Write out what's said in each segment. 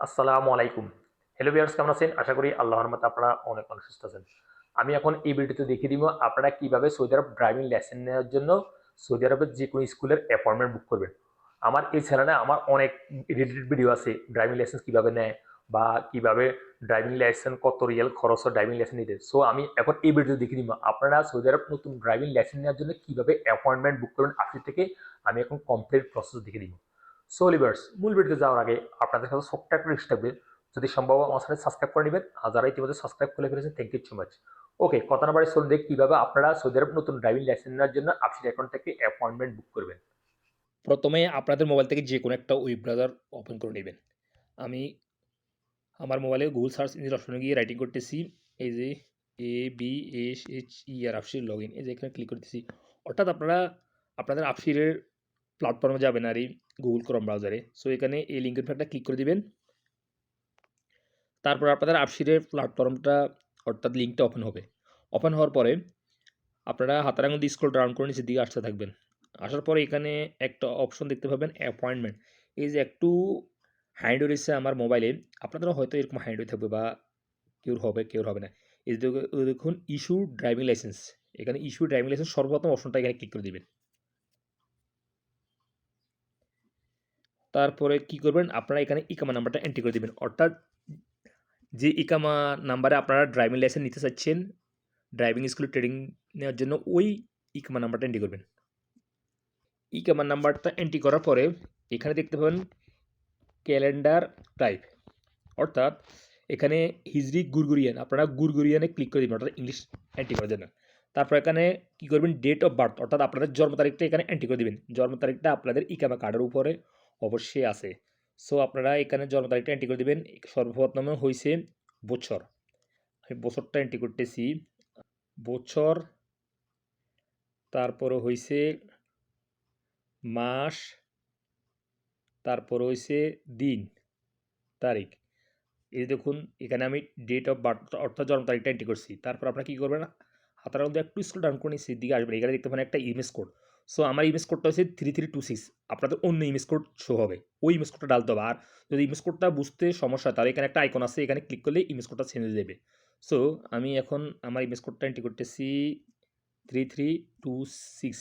আসসালামু আলাইকুম। Hello viewers কেমন আছেন? আশা করি আল্লাহর মতো আপনারা অনেক অনেক সুস্থ আছেন। আমি এখন এই ভিডিওতে দেখিয়ে দিব আপনারা কীভাবে সৌদি আরব ড্রাইভিং লাইসেন্স নেওয়ার জন্য সৌদি আরবের যে কোনো স্কুলের অ্যাপয়েন্টমেন্ট বুক করবেন। আমার এই চ্যানেলে আমার অনেক রিলেটেড ভিডিও আছে ড্রাইভিং লাইসেন্স কীভাবে নেয় বা কীভাবে ড্রাইভিং লাইসেন্স কত রিয়েল খরচ হয় ড্রাইভিং লাইসেন্স নিতে। সো আমি এখন এই ভিডিওতে দেখিয়ে দিব আপনারা সৌদি আরব নতুন ড্রাইভিং লাইসেন্স নেওয়ার জন্য কীভাবে অ্যাপয়েন্টমেন্ট বুক করবেন। আপনি থেকে আমি এখন কমপ্লিট প্রসেস দেখিয়ে দিব। সো লিভার্স মূল ভিডিওতে যাওয়ার আগে আপনাদের কাছে ছোট্ট একটা রিস্ক থাকবে। যদি সম্ভব আমার সাথে সাবস্ক্রাইব করে নেবেন। আর যারা ইতিমধ্যে সাবস্ক্রাইব করে ফেলেছেন thank you so much okay কথা না চলুন দেখি কীভাবে আপনারা সৌদি আরব নতুন ড্রাইভিং লাইসেন্স নেওয়ার জন্য আপনি অ্যাকাউন্ট থেকে অ্যাপয়েন্টমেন্ট বুক করবেন। প্রথমে আপনাদের মোবাইল থেকে যে কোনো একটা ওয়েব ব্রাউজার ওপেন করে নেবেন। আমি আমার মোবাইলে গুগল সার্চ ইঞ্জিন অপশনে গিয়ে রাইটিং করতেছি। এই যে A B S H E R আপসির log in এই যে এখানে ক্লিক করতেছি। অর্থাৎ আপনারা, আপনাদের আপসিরের প্ল্যাটফর্মে যাবেন আর এই গুগল ক্রম ব্রাউজারে সো এখানে এই লিঙ্কের উপর একটা ক্লিক করে দিবেন। তারপর আপনাদের আপসিরের প্ল্যাটফর্মটা অর্থাৎ লিঙ্কটা ওপেন হবে। ওপেন হওয়ার পরে আপনারা হাতার আঙুল দিয়ে স্ক্রল ডাউন করে নিচের দিকে আসতে থাকবেন। আসার পরে এখানে একটা অপশন দেখতে পাবেন অ্যাপয়েন্টমেন্ট এই যে একটু হ্যান্ড রয়েছে আমার মোবাইলে আপনাদেরও হয়তো এরকম হ্যান্ড থাকবে বা কেউর হবে কেউ হবে না। এই দেখুন ইস্যু ড্রাইভিং লাইসেন্স এখানে ইস্যু ড্রাইভিং লাইসেন্স সর্বপ্রথম অপশনটা এখানে ক্লিক করে দিবেন। তারপরে কি করবেন? আপনারা এখানে ইকামা নাম্বারটা এন্ট্রি করে দিবেন। অর্থাৎ যে ইকামা নাম্বারে আপনারা ড্রাইভিং লাইসেন্স নিতে চাচ্ছেন ড্রাইভিং স্কুলে ট্রেনিং নেওয়ার জন্য ওই ইকামা নাম্বারটা এন্ট্রি করবেন। ইকামা নাম্বারটা এন্ট্রি করার পরে এখানে দেখতে পাবেন ক্যালেন্ডার টাইপ অর্থাৎ এখানে হিজরি গুরগুরিয়ান, আপনারা গুরগুরিয়ানে ক্লিক করে দিবেন, অর্থাৎ ইংলিশ এন্ট্রি করার জন্য। তারপর এখানে কী করবেন? ডেট অফ বার্থ অর্থাৎ আপনাদের জন্ম তারিখটা এখানে এন্ট্রি করে দিবেন। জন্ম তারিখটা আপনাদের ইকামা কার্ডের উপরে অবশ্যই আছে। সো আপনারা এখানে জন্ম তারিখটা এন্ট্রি করে দিবেন। সর্বপ্রথমে হয়েছে বছর। আমি বছরটা এন্ট্রি করতেছি। বছর, তারপরে হয়েছে মাস, তারপর হয়েছে দিন, তারিখ। এই দেখুন, এখানে আমি ডেট অফ বার্থ অর্থাৎ জন্ম তারিখটা এন্ট্রি করছি। তারপর আপনারা কী করবেন? হাতার মধ্যে একটু স্কুল ডাউন করে নিচের দিকে আসবেন। এখানে দেখতে পাবেন একটা ইমেজ কোড সো আমার ইমেজ কোডটা হচ্ছে থ্রি থ্রি টু সিক্স আপনাদের অন্য ইমেজ কোড শো হবে। ওই ইমেজ কোডটা ডালতে হবে আর যদি ইমেজ কোডটা বুঝতে সমস্যা তাহলে এখানে একটা আইকন আছে, এখানে ক্লিক করলে ইমেজ কোডটা চেঞ্জ যাবে। সো আমি এখন আমার ইমেজ কোডটা এন্ট্রি করতেছি three three two six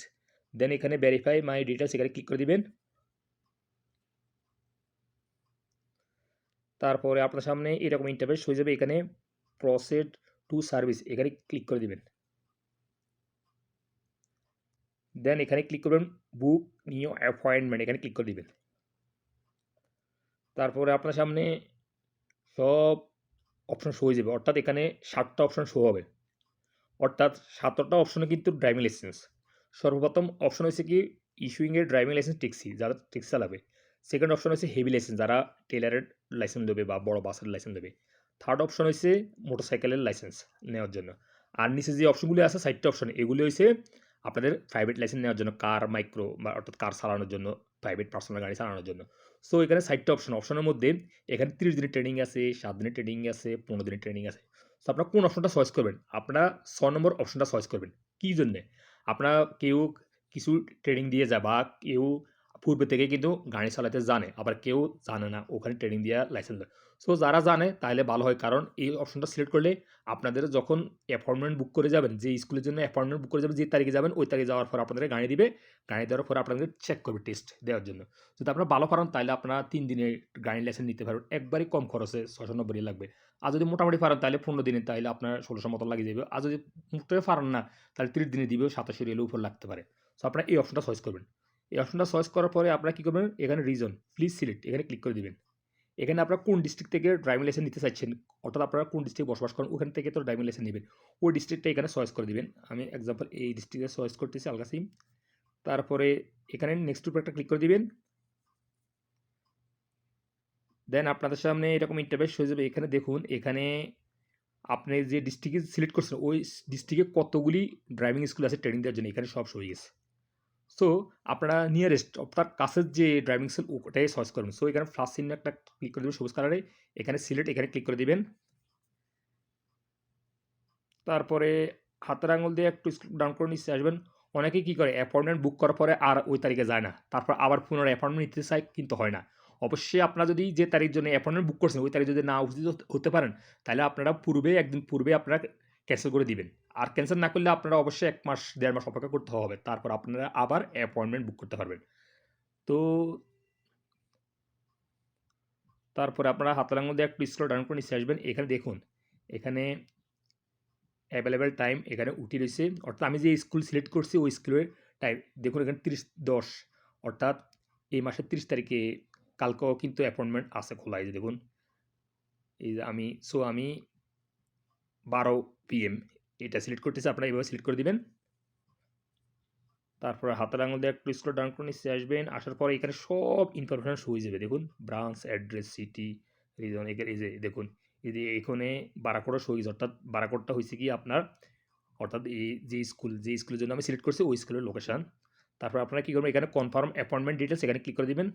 then এখানে ভেরিফাই মাই ডিটেলস এখানে ক্লিক করে দিবেন। তারপরে আপনার সামনে এরকম ইন্টারভেস হয়ে যাবে। এখানে প্রসেড টু সার্ভিস এখানে ক্লিক করে দিবেন। দেন এখানে ক্লিক করবেন বুক নিউ অ্যাপয়েন্টমেন্ট এখানে ক্লিক করে দিবেন। তারপরে আপনার সামনে সব অপশন শো হয়ে যাবে। অর্থাৎ এখানে সাতটা অপশন শো হবে। অর্থাৎ সাতটা অপশনে কিন্তু ড্রাইভিং লাইসেন্স সর্বপ্রথম অপশন হয়েছে কি ইস্যুইংয়ের ড্রাইভিং লাইসেন্স ট্যাক্সি যারা ট্যাক্সি চালাবে। সেকেন্ড অপশন হচ্ছে হেভি লাইসেন্স যারা টেলারের লাইসেন্স দেবে বা বড় বাসের লাইসেন্স দেবে। থার্ড অপশন হয়েছে মোটরসাইকেলের লাইসেন্স নেওয়ার জন্য। আর নিচে যে অপশনগুলি আছে সাইডটা অপশন এগুলি হয়েছে আপনাদের প্রাইভেট লাইসেন্স নেওয়ার জন্য কার মাইক্রো বা অর্থাৎ কার চালানোর জন্য প্রাইভেট পার্সোনাল গাড়ি চালানোর জন্য। সো এখানে সাইটটা অপশন অপশনের মধ্যে এখানে তিরিশ দিনের ট্রেনিং আছে, সাত দিনের ট্রেনিং আছে, পনেরো দিনের ট্রেনিং আছে। সো আপনার কোন অপশনটা চয়েস করবেন? আপনারা ছ নম্বর অপশনটা চয়েস করবেন। কী জন্যে? আপনারা কেউ কিছু ট্রেনিং দিয়ে যায় বা কেউ পূর্বে থেকে কিন্তু গাড়ি চালাতে জানে আবার কেউ জানে না ওখানে ট্রেনিং দেওয়া লাইসেন্স সো যারা জানে তাহলে ভালো হয় কারণ এই অপশনটা সিলেক্ট করলে আপনাদের যখন অ্যাপয়েন্টমেন্ট বুক করে যাবেন যে স্কুলের জন্য অ্যাপয়েন্টমেন্ট বুক করে যাবেন যে তারিখে যাবেন ওই তারিখে যাওয়ার পর আপনাদের গাড়ি দিবে গাড়ি দেওয়ার পর আপনাদের চেক করবে টেস্ট দেওয়ার জন্য যদি আপনারা ভালো পারেন তাহলে আপনারা তিন দিনের গাড়ি লাইসেন্স নিতে পারবেন একবারই কম খরচে ছশো নব্বই লাগবে আর যদি মোটামুটি পারেন তাহলে পনেরো দিনে তাহলে আপনার ষোলোশো মতো লাগিয়ে যাবে আর যদি মোটামুটি পারেন না তাহলে তিরিশ দিনে দিবেও সাতাশি রেলের উপর লাগতে পারে সো আপনারা এই অপশনটা চয়েস করবেন এই অপশনটা চয়েস করার পরে আপনারা কী করবেন? এখানে রিজন প্লিজ সিলেক্ট এখানে ক্লিক করে দিবেন। এখানে আপনারা কোন ডিস্ট্রিক্ট থেকে ড্রাইভিং লাইসেন্স নিতে চাইছেন? অর্থাৎ আপনারা কোন ডিস্ট্রিক্টে বসবাস করেন? ওখান থেকে তো ড্রাইভিং লাইসেন্স নেবেন। ওই ডিস্ট্রিক্টটা এখানে চয়েস করে দিবেন। আমি এক্সাম্পল এই ডিস্ট্রিক্টে চয়েস করতেছি আলগাসিম তারপরে এখানে নেক্সট উপর একটা ক্লিক করে দিবেন। দেন আপনাদের সামনে এরকম ইন্টারভেস হয়ে যাবে। এখানে দেখুন, এখানে আপনি যে ডিস্ট্রিক্টে সিলেক্ট করছেন, ওই ডিস্ট্রিক্টে কতগুলি ড্রাইভিং স্কুল আছে ট্রেনিং দেওয়ার জন্য। এখানে সব হয়ে গেছে। সো আপনারা নিয়ারেস্ট আপনার কাছের যে ড্রাইভিং স্কুল ওটাই চয়েস করবেন সো এখানে ফ্লাস চিহ্ন একটা ক্লিক করে দেবেন সবুজ কালারে এখানে সিলেক্ট এখানে ক্লিক করে দিবেন। তারপরে হাতের আঙুল দিয়ে একটু ডাউন করে নিচে আসবেন। অনেকেই কী করে অ্যাপয়েন্টমেন্ট বুক করার পরে আর ওই তারিখে যায় না। তারপর আবার পুনরায় অ্যাপয়েন্টমেন্ট নিতে চায়, কিন্তু হয় না। অবশ্যই আপনারা যদি যে তারিখ জন্য অ্যাপয়েন্টমেন্ট বুক করছেন, ওই তারিখ যদি না উপস্থিত হতে পারেন, তাহলে আপনারা পূর্বে, একদিন পূর্বে আপনারা ক্যান্সেল করে দিবেন। আর ক্যান্সেল না করলে আপনারা অবশ্যই এক মাস, দেড় মাস অপেক্ষা করতে হবে। তারপর আপনারা আবার অ্যাপয়েন্টমেন্ট বুক করতে পারবেন। তো তারপরে আপনারা হাতের আঙুল দিয়ে একটু স্ক্রল ডাউন করে নিচে আসবেন। এখানে দেখুন, এখানে অ্যাভেলেবেল টাইম এখানে উঠে রয়েছে। অর্থাৎ আমি যে স্কুল সিলেক্ট করছি, ওই স্কুলের টাইম দেখুন এখানে তিরিশ দশ, অর্থাৎ এই মাসের তিরিশ তারিখে কালকেও কিন্তু অ্যাপয়েন্টমেন্ট আছে খোলা এই যে দেখুন। এই আমি সো আমি বারো পিএম এটা সিলেক্ট করতেছে, আপনারা এইভাবে সিলেক্ট করে দিবেন। তারপরে হাতের আঙুল দিয়ে একটু স্ক্রল ডাউন করে নিচে আসবেন, আসার পরে এখানে সব ইনফরমেশন শো হয়ে যাবে। দেখুন ব্রাঞ্চ অ্যাড্রেস সিটি রিজন এখানে এই যে, দেখুন, এই যে এখানে শো হয়েছে, অর্থাৎ বারাকোটটা হয়েছে কি আপনার, অর্থাৎ এই যে স্কুল যে স্কুলের জন্য আমি সিলেক্ট করছি, ওই স্কুলের লোকেশান তারপর আপনারা কী করবেন, এখানে কনফার্ম অ্যাপয়েন্টমেন্ট ডিটেলস এখানে ক্লিক করে দিবেন।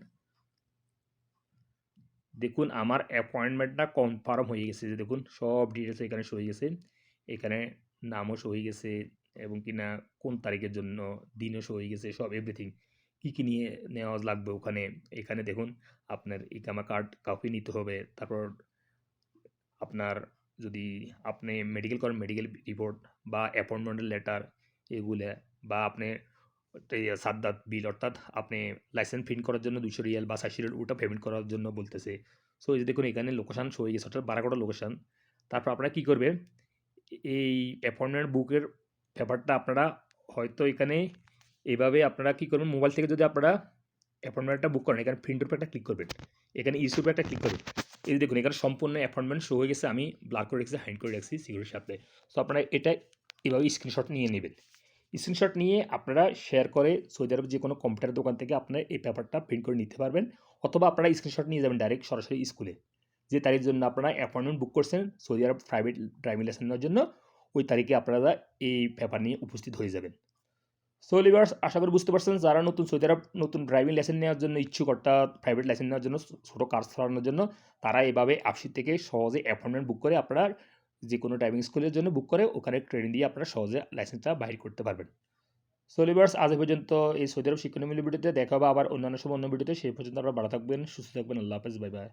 দেখুন, আমার অ্যাপয়েন্টমেন্টটা কনফার্ম হয়ে গেছে যে, দেখুন, সব ডিটেলস এখানে শো হয়ে গেছে। এখানে নামও শো হয়ে গেছে এবং কি না, কোন তারিখের জন্য, দিনও শো হয়ে গেছে, সব এভরিথিং কী কী নিয়ে নেওয়া লাগবে ওখানে? এখানে দেখুন, আপনার ইকামা কার্ড কাউকে নিতে হবে। তারপর আপনার যদি আপনি মেডিকেল করেন মেডিকেল রিপোর্ট বা অ্যাপয়েন্টমেন্টের লেটার এগুলো বা আপনি সাদ্দাত বিল অর্থাৎ আপনি লাইসেন্স প্রিন্ট করার জন্য দুশো রিয়াল বা চারশো রিয়াল ওটা পেমেন্ট করার জন্য বলতেছে। সো এই দেখুন, এখানে লোকেশান শো হয়ে গেছে, অর্থাৎ বারাকোটা লোকেশান তারপর আপনারা কী করবেন এই অ্যাপয়েন্টমেন্ট বুকের ব্যাপারটা আপনারা হয়তো এখানে এইভাবে আপনারা কী করবেন? মোবাইল থেকে যদি আপনারা অ্যাপয়েন্টমেন্টটা বুক করেন, এখানে প্রিন্টের উপর একটা ক্লিক করবেন। এখানে ইস্যুর একটা ক্লিক করবেন। এই দেখুন, এখানে সম্পূর্ণ অ্যাপয়েন্টমেন্ট শো হয়ে গেছে, আমি ব্লার করে রেখেছি হাইড করে রাখছি সিকিউরিটির সাথে সো আপনারা এটা এভাবে স্ক্রিনশট নিয়ে নেবেন। স্ক্রিনশট নিয়ে আপনারা শেয়ার করে সৌদি আরব যে কোনো কম্পিউটার দোকান থেকে আপনারা এই পেপারটা প্রিন্ট করে নিতে পারবেন অথবা আপনারা স্ক্রিনশট নিয়ে যাবেন ডাইরেক্ট সরাসরি স্কুলে যে তারিখের জন্য আপনারা অ্যাপয়েন্টমেন্ট বুক করছেন, Saudi Arab private driving licence নেওয়ার জন্য, ওই তারিখে আপনারা এই পেপার নিয়ে উপস্থিত হয়ে যাবেন। সো লিভার্স আশা করি বুঝতে পারছেন, যারা নতুন সৌদি আরব নতুন ড্রাইভিং লাইসেন্স নেওয়ার জন্য ইচ্ছুক, অর্থাৎ প্রাইভেট লাইসেন্স নেওয়ার জন্য, ছোটো কার চালানোর জন্য, তারা এভাবে আপসিট থেকে সহজে অ্যাপয়েন্টমেন্ট বুক করে আপনারা যে কোনো ড্রাইভিং স্কুলের জন্য বুক করে ওখানে ট্রেনিং দিয়ে আপনারা সহজে লাইসেন্সটা বাহির করতে পারবেন। সো লিভার্স আজ পর্যন্ত এই সৌদি আরব শিক্ষণমূল্য ভিডিওতে দেখা হবে আবার অন্যান্য সব অন্য ভিডিওতে সেই পর্যন্ত আপনারা ভালো থাকবেন, সুস্থ থাকবেন, আল্লাহ হাফেজ বাই বাই